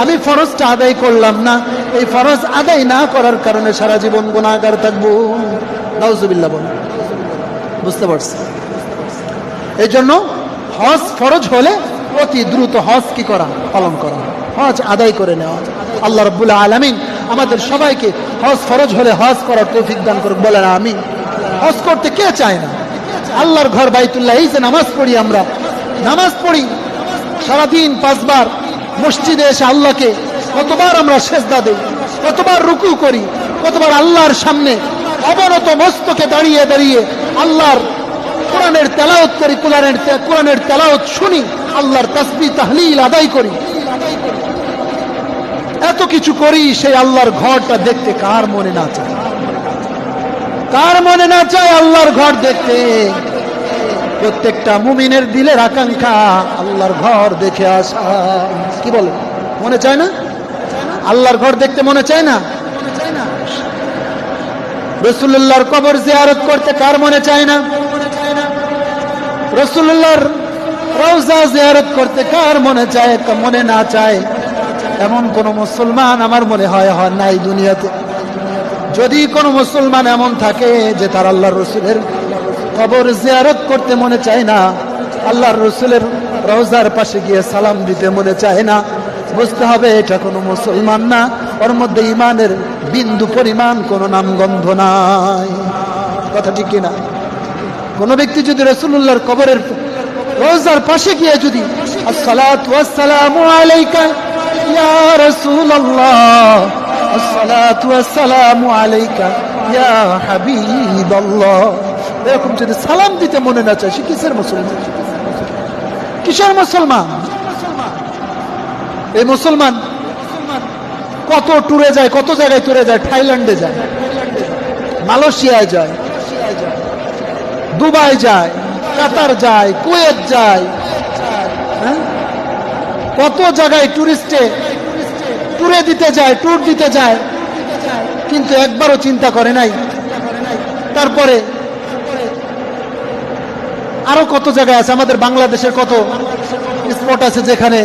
আমি ফরজটা আদায় করলাম না। এই ফরজ আদায় না করার কারণে সারা জীবন গুণাগার থাকব। নাউজুবিল্লাহ বল বুঝতে পারছি। এই জন্য হজ ফরজ হলে অতি দ্রুত হজ কি করা? পালন করা। হজ আদায় করে নেওয়া। আল্লাহ রব্বুল আলমিন আমাদের সবাইকে হজ ফরজ হলে হজ করার তৌফিক দান করুক। বলেন আমি হজ করতে কে চায় না? আল্লাহর ঘর বাইতুল্লাহ, এই যে নামাজ পড়ি আমরা। নামাজ পড়ি। সারাদিন পাঁচবার মসজিদে এসে আল্লাহকে কতবার আমরা সেজদা দেই, কতবার রুকু করি, কতবার আল্লাহর সামনে অবনত মস্তকে দাঁড়িয়ে দাঁড়িয়ে আল্লাহর কোরআনের তেলাওত করি, কোরআনের কোরআনের তেলাওত শুনি, আল্লাহর তসবি তাহলিল আদায় করি। এত কিছু করি সেই আল্লাহর ঘরটা দেখতে কার মনে না চায়? কার মনে না চায় আল্লাহর ঘর দেখতে? প্রত্যেকটা মুমিনের দিলের আকাঙ্ক্ষা আল্লাহর ঘর দেখে আসা। কি বলে? মনে চায় না? আল্লাহর ঘর দেখতে মনে চায় না? রসুল্লাহর কবর জিয়ারত করতে কার মনে চায় না? রসুল্লাহর রওজা জিয়ারত করতে কার মনে চায়? মনে না চায়। এমন কোন মুসলমান আমার মনে হয় হয় নাই দুনিয়াতে। যদি কোনো মুসলমান এমন থাকে যে তার আল্লাহর রসুলের কবর জিয়ারত করতে মনে চায় না। আল্লাহর রসুলের রওজার পাশে গিয়ে সালাম দিতে মনে চায় না। বুঝতে হবে এটা কোনো মুসলমান না। ওর মধ্যে ইমানের বিন্দু পরিমাণ কোনো নামগন্ধ নাই। কথা ঠিক কিনা? কোনো ব্যক্তি যদি রসুল্লাহর কবরের রোজার পাশে গিয়ে যদি ওয়াসসালামু আলাইকা, ইয়া আলাইকা, ইয়া এরকম যদি সালাম দিতে মনে না চায়, সে কিসের মুসলমান? কিসের মুসলমান? এই মুসলমান কত ট্যুরে যায়, কত জায়গায় ট্যুরে যায়? থাইল্যান্ডে যায়, মালয়েশিয়ায় যায়, দুবাই যায়, কাতার যায়, কুয়েত যায় হ্যাঁ? কত জায়গায় টুরিস্টে ট্যুরে দিতে যায় ট্যুর দিতে যায়, কিন্তু একবারও চিন্তা করে নাই। তারপরে আরও কত জায়গায় আছে? আমাদের বাংলাদেশের কত স্পট আছে যেখানে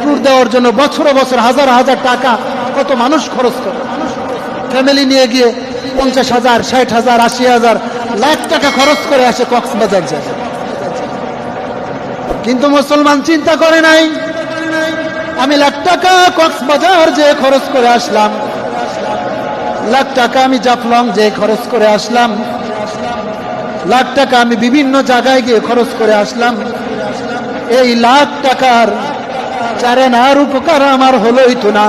ট্যুর দেওয়ার জন্য বছর বছর হাজার হাজার টাকা কত মানুষ খরচ করে? ফ্যামিলি নিয়ে গিয়ে পঞ্চাশ হাজার, ষাট হাজার, আশি হাজার, লাখ টাকা খরচ করে আসে কক্সবাজার যায় কিন্তু মুসলমান চিন্তা করে নাই, আমি লাখ টাকা কক্সবাজার যে খরচ করে আসলাম, লাখ টাকা আমি জাফলং যে খরচ করে আসলাম লাখ টাকা আমি বিভিন্ন জায়গায় গিয়ে খরচ করে আসলাম। এই লাখ টাকার চারেনার উপকার আমার হলোই তো না।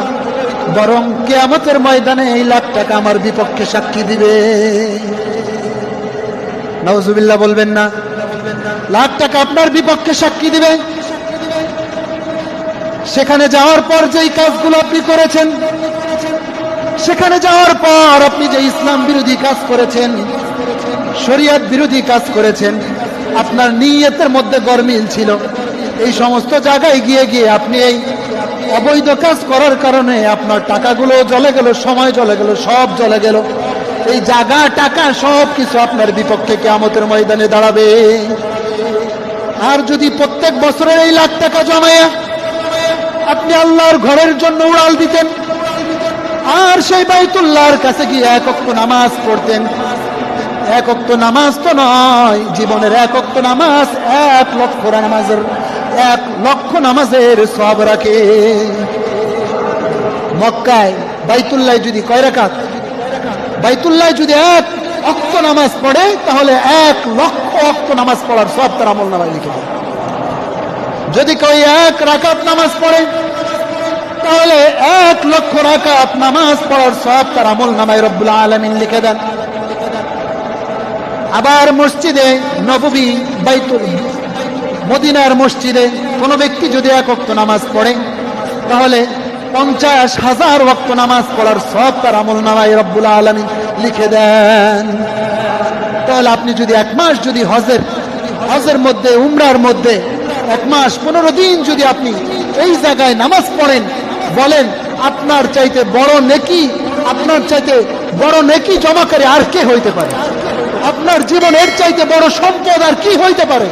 বরং কেয়ামতের ময়দানে এই লাখ টাকা আমার বিপক্ষে সাক্ষী দিবে। নওজুবিল্লাহ বলবেন না। লাখ টাকা আপনার বিপক্ষে সাক্ষী দিবে। সেখানে যাওয়ার পর যেই কাজগুলো আপনি করেছেন, সেখানে যাওয়ার পর আপনি যে ইসলাম বিরোধী কাজ করেছেন শরিয়াত বিরোধী কাজ করেছেন। আপনার নিয়তের মধ্যে গরমিল ছিল। এই সমস্ত জায়গায় গিয়ে গিয়ে আপনি এই অবৈধ কাজ করার কারণে আপনার টাকাগুলো জলে গেল, সময় জ্বলে গেল, সব জ্বলে গেল। এই জায়গা, টাকা সব কিছু আপনার বিপক্ষে কেয়ামতের ময়দানে দাঁড়াবে। আর যদি প্রত্যেক বছরের এই লাখ টাকা জমায়া, আপনি আল্লাহর ঘরের জন্য উড়াল দিতেন। আর সেই বাইতুল্লাহর কাছে গিয়ে এক নামাজ পড়তেন। এক অক্ত নামাজ তো নয়, জীবনের এক অক্ত নামাজ, এক লক্ষ নামাজের, এক লক্ষ নামাজের সব রাখে। মক্কায় বাইতুল্লাহ যদি কয় রাকাত? বাইতুল্লাহ যদি এক অক্ত নামাজ পড়ে, তাহলে এক লক্ষ অক্ত নামাজ পড়ার সব তার আমল নামায় লিখে যদি কেউ এক রাকাত নামাজ পড়ে, তাহলে এক লক্ষ রাকাত নামাজ পড়ার সব তার আমল নামায় রব্বুল আলমিন লিখে দেন। আবার মসজিদে নববী বাইতুল মদিনার মসজিদে কোনো ব্যক্তি যদি এক অক্ত নামাজ পড়ে, তাহলে পঞ্চাশ হাজার ওয়াক্ত নামাজ পড়ার সব তার আমল নামায় রব্বুল আলমিন লিখে দেন। তাহলে আপনি যদি এক মাস যদি হজের হজের মধ্যে, উমরার মধ্যে এক মাস পনেরো দিন যদি আপনি এই জায়গায় নামাজ পড়েন, বলেন, আপনার চাইতে বড় নেকি, আপনার চাইতে বড় নেকি জমা করে আর কে হইতে পারে? আপনার জীবনের চাইতে বড় সম্পদ আর কি হইতে পারে?